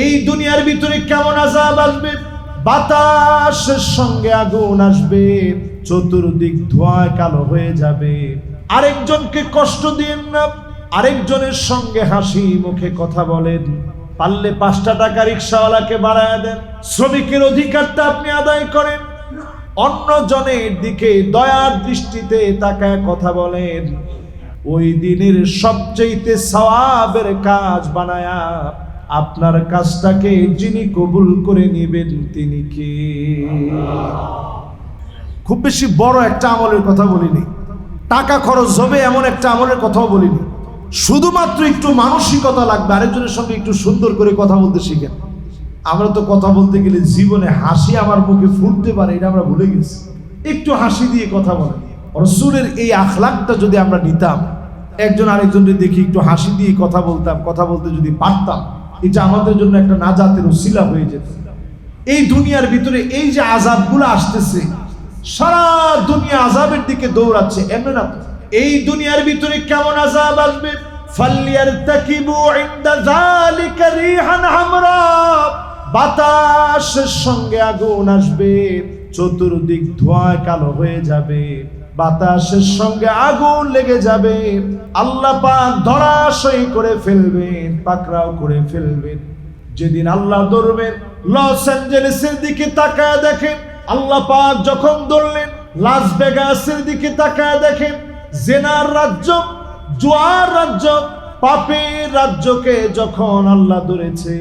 এই দুনিয়ার ভিতরে কেমন আজাব আসবে? বাতাসের সঙ্গে আগুন আসবে, চতুর্দিক ধোঁয়ায় কালো হয়ে যাবে। আরেকজনকে কষ্ট দিন না, আরেকজনের সঙ্গে হাসি মুখে কথা বলেন। পারলে পাঁচটা টাকা রিক্সাওয়ালাকে বাড়ায় দেন। শ্রমিকের অধিকারটা আপনি আদায় করেন। অন্য জনের দিকে দয়ার দৃষ্টিতে তাকায় কথা বলেন। ওই দিনের সবচেয়ে সওয়াবের কাজ বানায়া আপনার কাজটাকে যিনি কবুল করে নেবেন তিনি কে? খুব বেশি বড় একটা আমলের কথা বলিনি। টাকা খরচ হবে এমন একটা আমলের কথাও বলিনি। শুধুমাত্র একটু মানসিকতা লাগবে, আরেকজনের সঙ্গে একটু সুন্দর করে কথা বলতে শিখেন। আমরা তো কথা বলতে গেলে জীবনে হাসি আমার মুখে ফুটতে পারে, এটা আমরা ভুলে গেছি। একটু হাসি দিয়ে কথা বলেন। রসুলের এই আখলাকটা যদি আমরা নিতাম, একজন আরেকজনকে দেখি একটু হাসি দিয়ে কথা বলতাম, কথা বলতে যদি পারতাম এটা আমাদের জন্য একটা নাজাতের উসিলা হয়ে যেত। এই দুনিয়ার ভিতরে এই যে আজাবগুলো আসতেছে, সারা দুনিয়া আজাবের দিকে দৌড়াচ্ছে, এমন এই দুনিয়ার ভিতরে কেমন আজাব আসবে? বাতাসের সঙ্গে আগুন আসবে, চতুর্দিক ধোঁয়ায় কালো হয়ে যাবে। বাতাসের সঙ্গে আগুন লেগে যাবে। আল্লাহ পাক ধরাশয়ী করে ফেলবেন, পাকড়াও করে ফেলবেন। যেদিন আল্লাহ ধরবেন, লস অ্যাঞ্জেলেসের দিকে তাকায় দেখেন। আল্লাহ পাক যখন ধরলেন, লাস ভেগাসের দিকে তাকায় দেখেন। জেনার রাজ্য, জোয়ার রাজ্য, পাপের রাজ্যকে যখন আল্লাহ ধরেছে,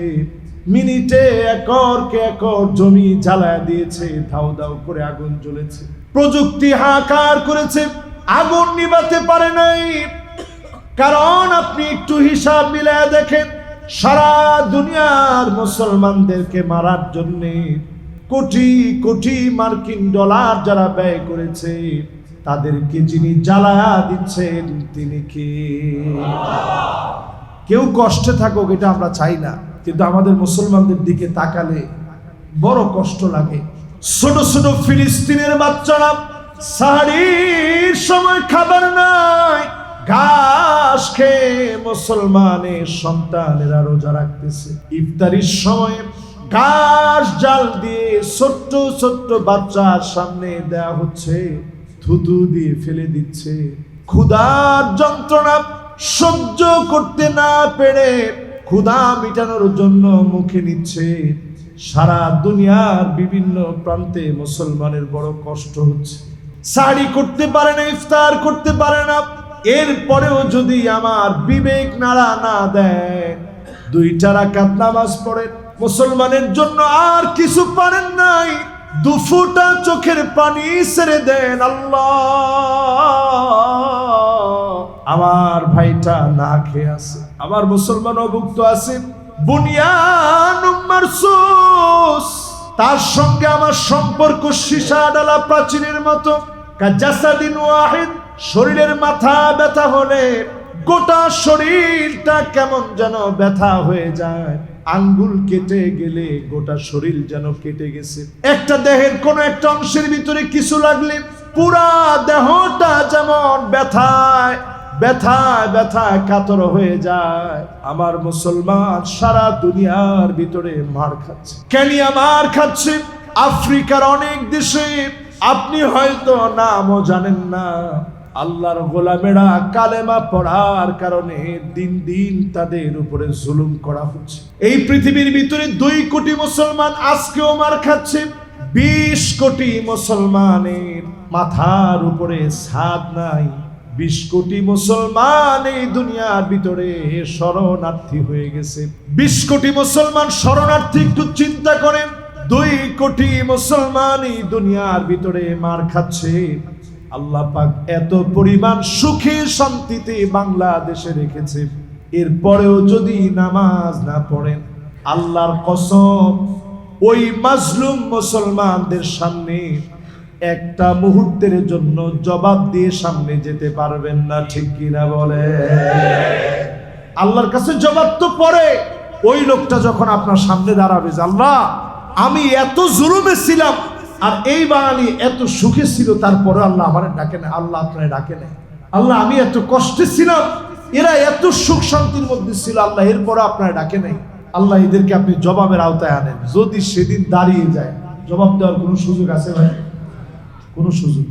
মিনিটে একরকে একর জমি জ্বালায় দিয়েছে ধাউ ধাউ করে আগুন জ্বলেছে। প্রযুক্তি হাহাকার করেছে, আগুন নিবাতে পারে নাই। কারণ আপনি একটু হিসাব মিলায় দেখেন, সারা দুনিয়ার মুসলমানদেরকে মারার জন্য কোটি কোটি মার্কিন ডলার যারা ব্যয় করেছে, তাদেরকে যিনি জ্বালা দিচ্ছেন, তিনি কি? কেউ কষ্টে থাকুক, এটা আমরা চাই না। কিন্তু আমাদের মুসলমানদের দিকে তাকালে বড় কষ্ট লাগে। ছোট ছোট ফিলিস্তিনের বাচ্চারা, সাহারির সময় খাবার নাই, ঘাস খেয়ে মুসলমানের সন্তানেরা রোজা রাখতেছে। ইফতারির সময় ঘাস জাল দিয়ে ছোট্ট ছোট্ট বাচ্চার সামনে দেয়া হচ্ছে, থুতু দিয়ে ফেলে দিচ্ছে। ক্ষুধার যন্ত্রণা সহ্য করতে না পেরে ক্ষুধা মিটানোর জন্য মুখে নিচ্ছে। সারা দুনিয়ার বিভিন্ন প্রান্তে মুসলমানের বড় কষ্ট হচ্ছে। সাড়ি করতে পারে না, ইফতার করতে পারে না। এরপরেও যদি আমার বিবেক নাড়া না দেয়, দুইটা রাকাত নামাজ পড়ে মুসলমানের জন্য আর কিছু পারেন নাই। দুফুটা চোখের পানি ছেড়ে দেন আল্লাহ। আমার ভাইটা না খেয়ে আছে, আমার মুসলমান অভুক্ত আছে। বুনিয়ান মারসুস। তার সঙ্গে আমার সম্পর্ক সীসা ডালা প্রাচীরের মতো। কাজাসাদিন ওয়াহিদ, শরীরের মাথা ব্যথা হলে গোটা শরীরটা কেমন যেন ব্যথা হয়ে যায়। আঙ্গুল কেটে গেলে গোটা শরীর যেন কেটে গেছে। একটা দেহের কোন একটা অংশের ভিতরে কিছু লাগলে পুরা দেহটা যেমন ব্যথায় ব্যথায় ব্যথায় কাতর হয়ে যায়। আমার মুসলমান সারা দুনিয়ার ভিতরে মার খাচ্ছে। কেনিয়া মার খাচ্ছে। আফ্রিকার অনেক দেশে আপনি হয়তো নামও জানেন না। আল্লাহর গোলামেরা কালেমা পড়ার কারণে দিন দিন তাদের উপরে জুলুম করা হচ্ছে। এই পৃথিবীর ভিতরে দুই কোটি মুসলমান আজকেও মার খাচ্ছে। বিশ কোটি মুসলমানের মাথার উপরে ছাদ নাই। বিশ কোটি মুসলমান এই দুনিয়ার ভিতরে শরণার্থী হয়ে গেছে। বিশ কোটি মুসলমান শরণার্থী, একটু চিন্তা করেন। দুই কোটি মুসলমান এই দুনিয়ার ভিতরে মার খাচ্ছে। আল্লাহ পাক এত পরিমাণ সুখে শান্তিতে বাংলাদেশে রেখেছে। এরপরেও যদি নামাজ না পড়েন, আল্লাহর কসম, ওই মাজলুম মুসলমানদের সামনে একটা মুহূর্তের জন্য জবাব দিয়ে সামনে যেতে পারবেন না, ঠিক কিনা বলে? আল্লাহর কাছে জবাব তো পরে ওই লোকটা যখন আপনার সামনে দাঁড়াবে যে, আল্লাহ, আমি এত জুলুমে ছিলাম আর এই বাঙালি এত সুখে ছিল তারপরে আল্লাহ আমার ডাকে না, আল্লাহ আপনার ডাকে না। আল্লাহ, আমি এত কষ্টে ছিলাম, এরা এত সুখ শান্তির মধ্যে ছিল, আল্লাহ এরপরে আপনার ডাকে নাই। আল্লাহ, এদেরকে আপনি জবাবের আওতায় আনেন, যদি সেদিন দাঁড়িয়ে যায়। জবাব দেওয়ার কোনো সুযোগ আছে ভাই? কোনো সুযোগ নেই।